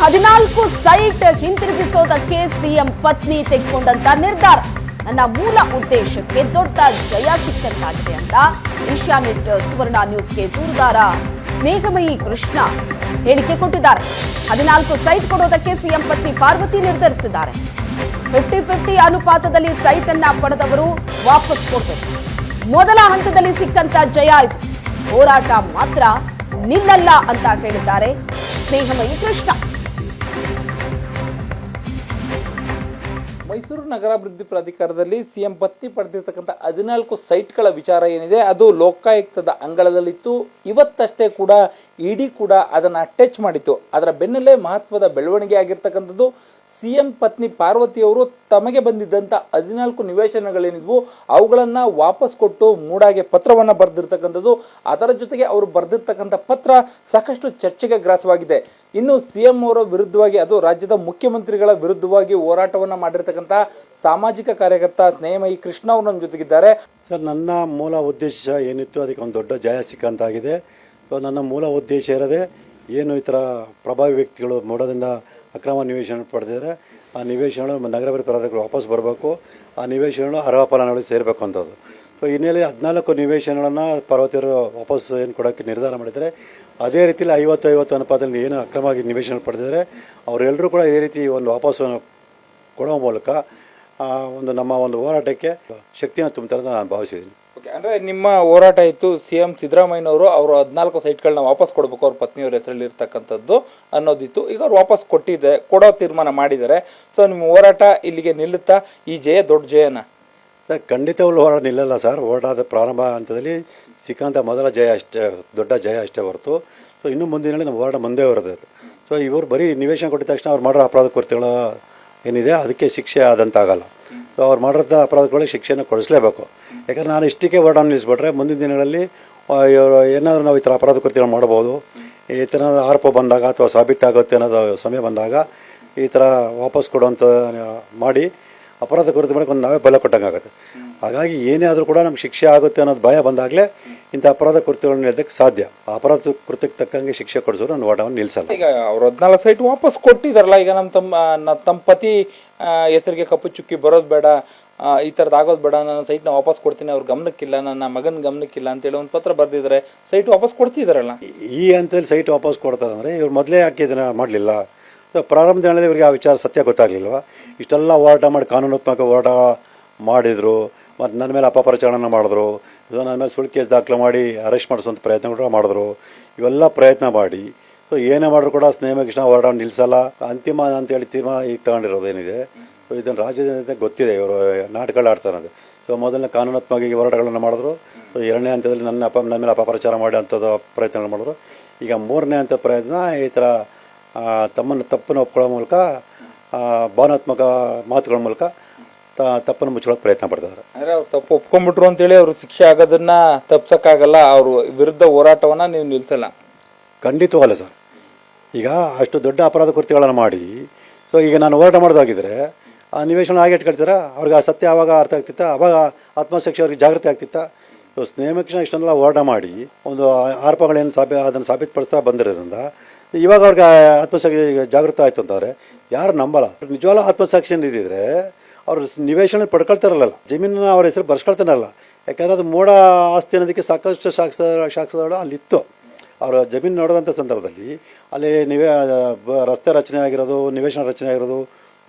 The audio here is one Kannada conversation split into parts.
ಹದಿನಾಲ್ಕು ಸೈಟ್ ಹಿಂತಿರುಗಿಸೋದಕ್ಕೆ ಸಿಎಂ ಪತ್ನಿ ತೆಗೆದುಕೊಂಡಂತ ನಿರ್ಧಾರ. ನನ್ನ ಮೂಲ ಉದ್ದೇಶಕ್ಕೆ ದೊಡ್ಡ ಜಯ ಸಿಕ್ಕಂತಾಗಿದೆ ಅಂತ ಏಷ್ಯಾನೆಟ್ ಸುವರ್ಣ ನ್ಯೂಸ್ಗೆ ದೂರುದಾರ ಸ್ನೇಹಮಯಿ ಕೃಷ್ಣ ಹೇಳಿಕೆ ಕೊಟ್ಟಿದ್ದಾರೆ. ಹದಿನಾಲ್ಕು ಸೈಟ್ ಕೊಡೋದಕ್ಕೆ ಸಿಎಂ ಪತ್ನಿ ಪಾರ್ವತಿ ನಿರ್ಧರಿಸಿದ್ದಾರೆ. ಫಿಫ್ಟಿ ಫಿಫ್ಟಿ ಅನುಪಾತದಲ್ಲಿ ಸೈಟ್ ಅನ್ನ ಪಡೆದವರು ವಾಪಸ್ ಕೊಡಬೇಕು. ಮೊದಲ ಹಂತದಲ್ಲಿ ಸಿಕ್ಕಂತ ಜಯ ಇದು. ಹೋರಾಟ ಮಾತ್ರ ನಿಲ್ಲಲ್ಲ ಅಂತ ಹೇಳಿದ್ದಾರೆ ಸ್ನೇಹಮಯಿ ಕೃಷ್ಣ. ಮೈಸೂರು ನಗರಾಭಿವೃದ್ಧಿ ಪ್ರಾಧಿಕಾರದಲ್ಲಿ ಸಿಎಂ ಪತ್ನಿ ಪಡೆದಿರ್ತಕ್ಕಂಥ ಹದಿನಾಲ್ಕು ಸೈಟ್ಗಳ ವಿಚಾರ ಏನಿದೆ, ಅದು ಲೋಕಾಯುಕ್ತದ ಅಂಗಳದಲ್ಲಿತ್ತು. ಇವತ್ತಷ್ಟೇ ಕೂಡ ಇಡಿ ಕೂಡ ಅದನ್ನು ಟಚ್ ಮಾಡಿತ್ತು. ಅದರ ಬೆನ್ನಲ್ಲೇ ಮಹತ್ವದ ಬೆಳವಣಿಗೆ ಆಗಿರ್ತಕ್ಕಂಥದ್ದು ಸಿ ಎಂ ಪತ್ನಿ ಪಾರ್ವತಿಯವರು ತಮಗೆ ಬಂದಿದ್ದಂಥ ಹದಿನಾಲ್ಕು ನಿವೇಶನಗಳೇನಿದ್ವು, ಅವುಗಳನ್ನು ವಾಪಸ್ ಕೊಟ್ಟು ಮೂಡಾಗೆ ಪತ್ರವನ್ನು ಬರೆದಿರ್ತಕ್ಕಂಥದ್ದು. ಅದರ ಜೊತೆಗೆ ಅವರು ಬರೆದಿರ್ತಕ್ಕಂಥ ಪತ್ರ ಸಾಕಷ್ಟು ಚರ್ಚೆಗೆ ಗ್ರಾಸವಾಗಿದೆ. ಇನ್ನು ಸಿಎಂ ಅವರ ವಿರುದ್ಧವಾಗಿ, ಅದು ರಾಜ್ಯದ ಮುಖ್ಯಮಂತ್ರಿಗಳ ವಿರುದ್ಧವಾಗಿ ಹೋರಾಟವನ್ನು ಮಾಡಿರ್ತಕ್ಕಂಥ ಸಾಮಾಜಿಕ ಕಾರ್ಯಕರ್ತ ಸ್ನೇಹಮಯಿ ಕೃಷ್ಣ ಅವರು ನಮ್ಮ ಜೊತೆಗಿದ್ದಾರೆ. ಸರ್, ನನ್ನ ಮೂಲ ಉದ್ದೇಶ ಏನಿತ್ತು ಅದಕ್ಕೆ ಒಂದು ದೊಡ್ಡ ಜಯ ಸಿಕ್ಕಂತಾಗಿದೆ ಸೊ ನನ್ನ ಮೂಲ ಉದ್ದೇಶ ಇರೋದೇ ಏನು ಈ ಥರ ಪ್ರಭಾವಿ ವ್ಯಕ್ತಿಗಳು ಮೋಡದಿಂದ ಅಕ್ರಮ ನಿವೇಶನ ಪಡೆದಿದ್ದಾರೆ, ಆ ನಿವೇಶನಗಳು ನಗರಾಭಿವೃದ್ಧಿ ಪ್ರಾಧಿಕಾರ ವಾಪಸ್ ಬರಬೇಕು, ಆ ನಿವೇಶನಗಳು ಅರ್ಹ ಫಲಾನುಭವಿ ಸೇರಬೇಕು ಅಂತದ್ದು. ಸೊ ಹಿನ್ನೆಲೆ ಹದಿನಾಲ್ಕು ನಿವೇಶನಗಳನ್ನು ಪಾರ್ವತಿಯವರು ವಾಪಸ್ ಏನು ಕೊಡೋಕ್ಕೆ ನಿರ್ಧಾರ ಮಾಡಿದ್ದಾರೆ, ಅದೇ ರೀತಿಯಲ್ಲಿ ಐವತ್ತು ಐವತ್ತು ಅನುಪಾತದಲ್ಲಿ ಏನು ಅಕ್ರಮವಾಗಿ ನಿವೇಶನ ಪಡೆದಿದ್ದಾರೆ, ಅವರೆಲ್ಲರೂ ಕೂಡ ಇದೇ ರೀತಿ ಒಂದು ವಾಪಸ್ ಕೊಡೋ ಮೂಲಕ ಒಂದು ನಮ್ಮ ಒಂದು ಹೋರಾಟಕ್ಕೆ ಶಕ್ತಿಯನ್ನು ತುಂಬುತ್ತಾರೆ ಅಂತ ನಾನು ಭಾವಿಸಿದ್ದೀನಿ. ಓಕೆ ಅಂದರೆ ನಿಮ್ಮ ಹೋರಾಟ ಇತ್ತು ಸಿ ಎಂ ಸಿದ್ದರಾಮಯ್ಯನವರು, ಅವರು ಹದಿನಾಲ್ಕು ಸೈಟ್ಗಳನ್ನ ವಾಪಸ್ ಕೊಡಬೇಕು ಅವ್ರ ಪತ್ನಿಯವ್ರ ಹೆಸರಲ್ಲಿ ಇರ್ತಕ್ಕಂಥದ್ದು ಅನ್ನೋದಿತ್ತು. ಈಗ ಅವ್ರು ವಾಪಸ್ ಕೊಟ್ಟಿದೆ, ಕೊಡೋ ತೀರ್ಮಾನ ಮಾಡಿದ್ದಾರೆ. ಸೊ ನಿಮ್ಮ ಹೋರಾಟ ಇಲ್ಲಿಗೆ ನಿಲ್ಲುತ್ತಾ? ಈ ಜಯ ದೊಡ್ಡ ಜಯನ? ಸರ್ ಖಂಡಿತವಾಗ್ಲೂ ಹೋರಾಟ ನಿಲ್ಲಲ್ಲ ಸರ್. ಹೋರಾಟದ ಪ್ರಾರಂಭ ಹಂತದಲ್ಲಿ ಸಿಕ್ಕಂಥ ಮೊದಲ ಜಯ ಅಷ್ಟೇ, ದೊಡ್ಡ ಜಯ ಅಷ್ಟೇ ಹೊರತು. ಸೊ ಇನ್ನು ಮುಂದಿನ ನಮ್ಮ ಹೋರಾಟ ಮುಂದೆ ಬರೋದು ಸೊ ಇವರು ಬರೀ ನಿವೇಶನ ಕೊಟ್ಟಿದ ತಕ್ಷಣ ಅವ್ರು ಮಾಡೋ ಅಪರಾಧ ಕೃತ್ಯಗಳು ಏನಿದೆ, ಅದಕ್ಕೆ ಶಿಕ್ಷೆ ಆದಂತ ಆಗಲ್ಲ ಸೊ ಅವ್ರು ಮಾಡಿರೋಂಥ ಅಪರಾಧಗಳಿಗೆ ಶಿಕ್ಷೆಯನ್ನು ಕೊಡಿಸಲೇಬೇಕು. ಯಾಕಂದರೆ ನಾನು ಇಷ್ಟಕ್ಕೆ ವರ್ಡನ್ನು ನಿಲ್ಲಿಸ್ಬಿಟ್ರೆ ಮುಂದಿನ ದಿನಗಳಲ್ಲಿ ಇವರು ಏನಾದರೂ ನಾವು ಈ ಥರ ಅಪರಾಧ ಕೃತ್ಯಗಳು ಮಾಡ್ಬೋದು, ಈ ಥರ ಆರೋಪ ಬಂದಾಗ ಅಥವಾ ಸಾಬೀತಾಗುತ್ತೆ ಅನ್ನೋದು ಸಮಯ ಬಂದಾಗ ಈ ಥರ ವಾಪಸ್ ಕೊಡುವಂಥ ಮಾಡಿ ಅಪರಾಧ ಕುರಿತು ಮಾಡಕ್ಕೆ ಒಂದು ನಾವೇ ಬಲ ಕೊಟ್ಟಂಗಾಗುತ್ತೆ ಹಾಗಾಗಿ ಏನೇ ಆದರೂ ಕೂಡ ನಮ್ಗೆ ಶಿಕ್ಷೆ ಆಗುತ್ತೆ ಅನ್ನೋದು ಭಯ ಬಂದಾಗಲೇ ಇಂಥ ಅಪರಾಧ ಕೃತ್ಯಗಳನ್ನ ಹೇಳೋದಕ್ಕೆ ಸಾಧ್ಯ. ಆ ಅಪರಾಧ ಕೃತ್ಯಕ್ಕೆ ತಕ್ಕಂಗೆ ಶಿಕ್ಷೆ ಕೊಡಿಸೋರು ನನ್ನ ಓಟವನ್ನು ನಿಲ್ಲಿಸಲ್ಲ. ಈಗ ಅವ್ರು ಹದಿನಾಲ್ಕು ಸೈಟ್ ವಾಪಸ್ ಕೊಟ್ಟಿದಾರಲ್ಲ ಈಗ ನಮ್ಮ ತಮ್ಮ ತಮ್ಮ ಪತಿ ಹೆಸರಿಗೆ ಕಪ್ಪು ಚುಕ್ಕಿ ಬರೋದು ಬೇಡ ಈ ಥರದ್ದು ಆಗೋದು ಬೇಡ ನನ್ನ ಸೈಟ್ನ ವಾಪಸ್ ಕೊಡ್ತೀನಿ ಅವ್ರ ಗಮನಕ್ಕಿಲ್ಲ ನನ್ನ ಮಗನ ಗಮನಕ್ಕಿಲ್ಲ ಅಂತೇಳಿ ಒಂದು ಪತ್ರ ಬರೆದಿದ್ದಾರೆ ಸೈಟ್ ವಾಪಸ್ ಕೊಡ್ತಿದ್ದಾರಲ್ಲ. ಈ ಅಂತೇಳಿ ಸೈಟ್ ವಾಪಸ್ ಕೊಡ್ತಾರೆ ಅಂದರೆ ಇವ್ರು ಮೊದಲೇ ಯಾಕೆ ಇದನ್ನು ಮಾಡಲಿಲ್ಲ. ಪ್ರಾರಂಭ ದಿನದಲ್ಲಿ ಇವರಿಗೆ ಆ ವಿಚಾರ ಸತ್ಯ ಗೊತ್ತಾಗಲಿಲ್ವ? ಇಷ್ಟೆಲ್ಲ ಹೋರಾಟ ಮಾಡಿ ಕಾನೂನಾತ್ಮಕ ಹೋರಾಟ ಮಾಡಿದರು, ಮತ್ತು ನನ್ನ ಮೇಲೆ ಅಪಪ್ರಚಾರನ ಮಾಡಿದ್ರು ಸೊ ನನ್ನ ಮೇಲೆ ಸುಳ್ಳು ಕೇಸ್ ದಾಖಲೆ ಮಾಡಿ ಅರೆಸ್ಟ್ ಮಾಡಿಸೋಂಥ ಪ್ರಯತ್ನ ಕೂಡ ಮಾಡಿದ್ರು. ಇವೆಲ್ಲ ಪ್ರಯತ್ನ ಮಾಡಿ, ಸೊ ಏನೇ ಮಾಡಿದ್ರು ಕೂಡ ಸ್ನೇಹ ಕೃಷ್ಣ ಹೋರಾಟ ನಿಲ್ಲಿಸಲ್ಲ ಅಂತಿಮ ಅಂತೇಳಿ ತೀರ್ಮಾನ ಈಗ ತಗೊಂಡಿರೋದು ಏನಿದೆ? ಸೊ ಇದನ್ನು ರಾಜ್ಯದ ಜನತೆ ಗೊತ್ತಿದೆ, ಇವರು ನಾಟಕಗಳು ಆಡ್ತಾರೆ ಅದು ಸೊ ಮೊದಲನೇ ಕಾನೂನಾತ್ಮಕವಾಗಿ ಹೋರಾಟಗಳನ್ನು ಮಾಡಿದ್ರು. ಸೊ ಎರಡನೇ ಹಂತದಲ್ಲಿ ನನ್ನ ಅಪ ನನ್ನ ಮೇಲೆ ಅಪಪ್ರಚಾರ ಮಾಡಿ ಅಂಥದ್ದು ಪ್ರಯತ್ನಗಳು ಮಾಡಿದ್ರು. ಈಗ ಮೂರನೇ ಹಂತ ಪ್ರಯತ್ನ ಈ ಥರ ತಮ್ಮನ್ನು ತಪ್ಪನ್ನು ಒಪ್ಕೊಳ್ಳೋ ಮೂಲಕ ಭಾವನಾತ್ಮಕ ಮಾತುಗಳ ಮೂಲಕ ತ- ತಪ್ಪನ್ನು ಮುಚ್ಕೊಳ್ಳೋಕೆ ಪ್ರಯತ್ನ ಪಡ್ತಿದ್ದಾರೆ. ಅಂದರೆ ಅವ್ರು ತಪ್ಪು ಒಪ್ಕೊಂಡ್ಬಿಟ್ರು ಅಂತೇಳಿ ಅವರು ಶಿಕ್ಷೆ ಆಗೋದನ್ನ ತಪ್ಸೋಕ್ಕಾಗಲ್ಲ ಅವರು ವಿರುದ್ಧ ಹೋರಾಟವನ್ನು ನೀವು ನಿಲ್ಲಿಸಲ್ಲ ಖಂಡಿತವಲ್ಲ ಸರ್. ಈಗ ಅಷ್ಟು ದೊಡ್ಡ ಅಪರಾಧ ಕೃತ್ಯಗಳನ್ನು ಮಾಡಿ ಸೊ ಈಗ ನಾನು ಹೋರಾಟ ಮಾಡೋದಾಗಿದ್ದರೆ ಆ ನಿವೇಶನ ಹಾಗೆ ಇಟ್ಕೊಳ್ತೀರ? ಅವ್ರಿಗೆ ಆ ಸತ್ಯ ಆವಾಗ ಅರ್ಥ ಆಗ್ತಿತ್ತ? ಅವಾಗ ಆತ್ಮಸಾಕ್ಷಿ ಅವ್ರಿಗೆ ಜಾಗೃತಿ ಆಗ್ತಿತ್ತ? ಸೊ ಸ್ನೇಹಕ್ಷಣ ಇಷ್ಟನ್ನೆಲ್ಲ ಹೋರಾಟ ಮಾಡಿ ಒಂದು ಆರೋಪಗಳೇನು ಸಾಬಿ ಅದನ್ನು ಸಾಬೀತುಪಡಿಸ್ತಾ ಬಂದಿರೋದ್ರಿಂದ ಇವಾಗ ಅವ್ರಿಗೆ ಆತ್ಮಸಾಕ್ಷಿ ಜಾಗೃತ ಆಯಿತು ಅಂತಂದರೆ ಯಾರು ನಂಬಲ್ಲ. ನಿಜವಾಗ್ಲೂ ಆತ್ಮಸಾಕ್ಷಿ ಇದ್ದಿದ್ರೆ ಅವರು ನಿವೇಶನ ಪಡ್ಕೊಳ್ತಾರಲ್ಲ, ಜಮೀನನ್ನ ಅವ್ರ ಹೆಸರು ಬರ್ಸ್ಕೊಳ್ತಾರಲ್ಲ. ಯಾಕಂದರೆ ಅದು ಮೋಡ ಆಸ್ತಿ ಅನ್ನೋದಕ್ಕೆ ಸಾಕಷ್ಟು ಸಾಕ್ಷ ಸಾಕ್ಷರಗಳು ಅಲ್ಲಿತ್ತು. ಅವರ ಜಮೀನು ನೋಡಿದಂಥ ಸಂದರ್ಭದಲ್ಲಿ ಅಲ್ಲಿ ನಿವೇ ರಸ್ತೆ ರಚನೆ ಆಗಿರೋದು ನಿವೇಶನ ರಚನೆ ಆಗಿರೋದು,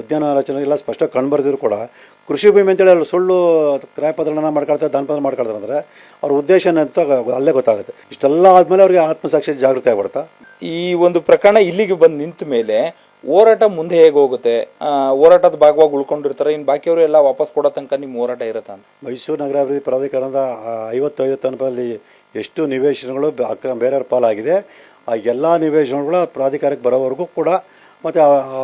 ಉದ್ಯಾನ ರಚನೆ, ಎಲ್ಲ ಸ್ಪಷ್ಟವಾಗಿ ಕಂಡುಬರ್ದಿದ್ರು ಕೂಡ ಕೃಷಿ ಭೂಮಿ ಅಂತೇಳಿ ಅವರು ಸುಳ್ಳು ಕ್ರಯಪತ್ರಗಳನ್ನ ಮಾಡ್ಕೊಳ್ತಾರೆ ದಾನಪತ್ರ ಮಾಡ್ಕೊಳ್ತಾರೆ ಅಂದರೆ ಅವ್ರ ಉದ್ದೇಶ ಏನಂತ ಅಲ್ಲೇ ಗೊತ್ತಾಗುತ್ತೆ. ಇಷ್ಟೆಲ್ಲ ಆದಮೇಲೆ ಅವ್ರಿಗೆ ಆತ್ಮಸಾಕ್ಷಿ ಜಾಗೃತಿ ಆಗ್ಬಿಡ್ತಾ ಈ ಒಂದು ಪ್ರಕರಣ ಇಲ್ಲಿಗೆ ಬಂದು ನಿಂತ ಮೇಲೆ ಹೋರಾಟ ಮುಂದೆ ಹೇಗೆ ಹೋಗುತ್ತೆ? ಹೋರಾಟದ ಭಾಗವಾಗಿ ಉಳ್ಕೊಂಡಿರ್ತಾರೆ ಇನ್ನು ಬಾಕಿಯವರು ಎಲ್ಲ ವಾಪಸ್ ಕೊಡೋ ತನಕ ನಿಮ್ಮ ಹೋರಾಟ ಇರುತ್ತೆ? ಅಂತ ಮೈಸೂರು ನಗರಾಭಿವೃದ್ಧಿ ಪ್ರಾಧಿಕಾರದ ಐವತ್ತು ಐವತ್ತು ಅನುಪಾತದಲ್ಲಿ ಎಷ್ಟು ನಿವೇಶನಗಳು ಅಕ್ರಮ ಬೇರೆಯವ್ರ ಪಾಲಾಗಿದೆ ಆ ಎಲ್ಲ ನಿವೇಶನಗಳು ಪ್ರಾಧಿಕಾರಕ್ಕೆ ಬರೋವರೆಗೂ ಕೂಡ ಮತ್ತು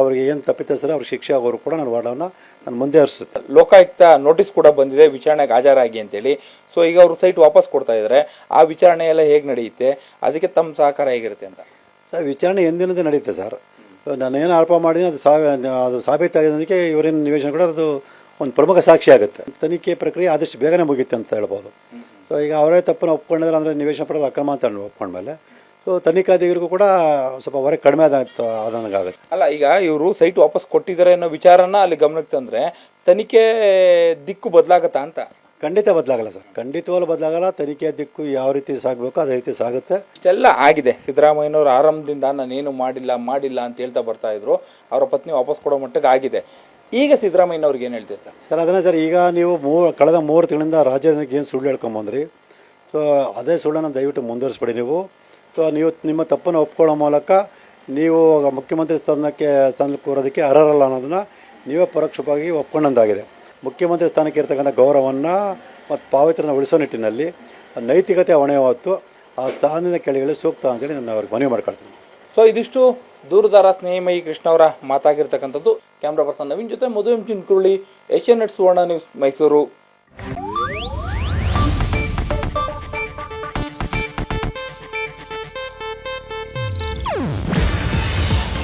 ಅವರಿಗೆ ಏನು ತಪ್ಪಿತಸ್ಥರು ಅವ್ರಿಗೆ ಶಿಕ್ಷೆ ಆಗೋರು ಕೂಡ ನಾನು ವಾರ್ಡನ್ನು ನಾನು ಮುಂದೆ ಹರಿಸುತ್ತೆ ಲೋಕಾಯುಕ್ತ ನೋಟಿಸ್ ಕೂಡ ಬಂದಿದೆ ವಿಚಾರಣೆಗೆ ಹಾಜರಾಗಿ ಅಂತೇಳಿ. ಸೊ ಈಗ ಅವರು ಸೈಟ್ ವಾಪಸ್ ಕೊಡ್ತಾ ಇದ್ದಾರೆ. ಆ ವಿಚಾರಣೆ ಎಲ್ಲ ಹೇಗೆ ನಡೆಯುತ್ತೆ? ಅದಕ್ಕೆ ತಮ್ಮ ಸಹಕಾರ ಹೇಗಿರುತ್ತೆ ಅಂತ. ಸರ್, ವಿಚಾರಣೆ ಎಂದಿನದೇ ನಡೆಯುತ್ತೆ ಸರ್. ನಾನೇನು ಆರೋಪ ಮಾಡಿದ್ದೀನಿ ಅದು ಸಾ ಅದು ಸಾಬೀತಾಗಿದ್ದಕ್ಕೆ ಇವರೇನು ನಿವೇಶನ ಕೂಡ ಅದು ಒಂದು ಪ್ರಮುಖ ಸಾಕ್ಷಿ ಆಗುತ್ತೆ. ತನಿಖೆ ಪ್ರಕ್ರಿಯೆ ಆದಷ್ಟು ಬೇಗನೆ ಮುಗಿಯುತ್ತೆ ಅಂತ ಹೇಳ್ಬೋದು. ಸೊ ಈಗ ಅವರೇ ತಪ್ಪನ್ನು ಒಪ್ಕೊಂಡಿದ್ರೆ ಅಂದರೆ ನಿವೇಶನ ಪಡೆದು ಅಕ್ರಮ ಅಂತ ಒಪ್ಕೊಂಡ್ಮೇಲೆ. ಸೊ ತನಿಖಾಧಿಕಾರಿಗೂ ಕೂಡ ಸ್ವಲ್ಪ ಹೊರಗೆ ಕಡಿಮೆ ಆದ ಆದಂಗಾಗುತ್ತೆ. ಅಲ್ಲ, ಈಗ ಇವರು ಸೈಟ್ ವಾಪಸ್ ಕೊಟ್ಟಿದ್ದಾರೆ ಅನ್ನೋ ವಿಚಾರನ ಅಲ್ಲಿ ಗಮನಕ್ಕೆ ತಂದರೆ ತನಿಖೆ ದಿಕ್ಕು ಬದಲಾಗತ್ತಾ ಅಂತ? ಖಂಡಿತ ಬದಲಾಗಲ್ಲ ಸರ್. ಖಂಡಿತವಾಗ್ಲೂ ಬದಲಾಗಲ್ಲ. ತನಿಖೆ ದಿಕ್ಕು ಯಾವ ರೀತಿ ಸಾಗಬೇಕು ಅದೇ ರೀತಿ ಸಾಗುತ್ತೆ. ಇಷ್ಟೆಲ್ಲ ಆಗಿದೆ. ಸಿದ್ದರಾಮಯ್ಯನವರು ಆರಂಭದಿಂದ ನಾನೇನು ಮಾಡಿಲ್ಲ ಮಾಡಿಲ್ಲ ಅಂತ ಹೇಳ್ತಾ ಬರ್ತಾ ಇದ್ರು. ಅವರ ಪತ್ನಿ ವಾಪಸ್ ಕೊಡೋ ಮಟ್ಟಿಗೆ ಆಗಿದೆ. ಈಗ ಸಿದ್ದರಾಮಯ್ಯನವ್ರಿಗೆ ಏನು ಹೇಳ್ತೀರಿ ಸರ್? ಸರ್ ಅದನ್ನೇ ಸರ್ ಈಗ ನೀವು ಮೂರು ಕಳೆದ ಮೂರು ತಿಂಗಳಿಂದ ರಾಜ್ಯಕ್ಕೆ ಏನು ಸುಳ್ಳು ಹೇಳ್ಕೊಂಬಂದ್ರಿ? ಸೊ ಅದೇ ಸುಳ್ಳನ್ನು ದಯವಿಟ್ಟು ಮುಂದುವರಿಸ್ಬೇಡಿ ನೀವು. ಸೊ ನೀವು ನಿಮ್ಮ ತಪ್ಪನ್ನು ಒಪ್ಕೊಳ್ಳೋ ಮೂಲಕ ನೀವು ಮುಖ್ಯಮಂತ್ರಿ ಸ್ಥಾನಕ್ಕೆ ಸ್ಥಾನಕ್ಕೆ ಕೂರೋದಕ್ಕೆ ಅರ್ಹರಲ್ಲ ಅನ್ನೋದನ್ನು ನೀವೇ ಪರೋಕ್ಷವಾಗಿ ಒಪ್ಕೊಂಡಂತಾಗಿದೆ. ಮುಖ್ಯಮಂತ್ರಿ ಸ್ಥಾನಕ್ಕೆ ಇರ್ತಕ್ಕಂಥ ಗೌರವವನ್ನು ಮತ್ತು ಪಾವಿತ್ರನ ಉಳಿಸೋ ನಿಟ್ಟಿನಲ್ಲಿ ನೈತಿಕತೆ ಹೊಣೆ ಹೊತ್ತು ಆ ಸ್ಥಾನದಿಂದ ಕೆಳಗಿಳಿ ಸೂಕ್ತ ಅಂತೇಳಿ ನಾನು ಅವ್ರಿಗೆ ಮನವಿ ಮಾಡ್ಕೊಳ್ತೀನಿ. ಸೊ ಇದಿಷ್ಟು ದೂರದಾರ ಸ್ನೇಹಿಮಯಿ ಕೃಷ್ಣ ಅವರ ಮಾತಾಗಿರ್ತಕ್ಕಂಥದ್ದು. ಕ್ಯಾಮ್ರಾ ಪರ್ಸನ್ ನವೀನ್ ಜೊತೆ Madhu M Chinkuruli Asianet Suvarna news Mysuru.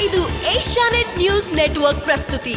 ಇದು ಏಷ್ಯಾನೆಟ್ ನ್ಯೂಸ್ ನೆಟ್ವರ್ಕ್ ಪ್ರಸ್ತುತಿ.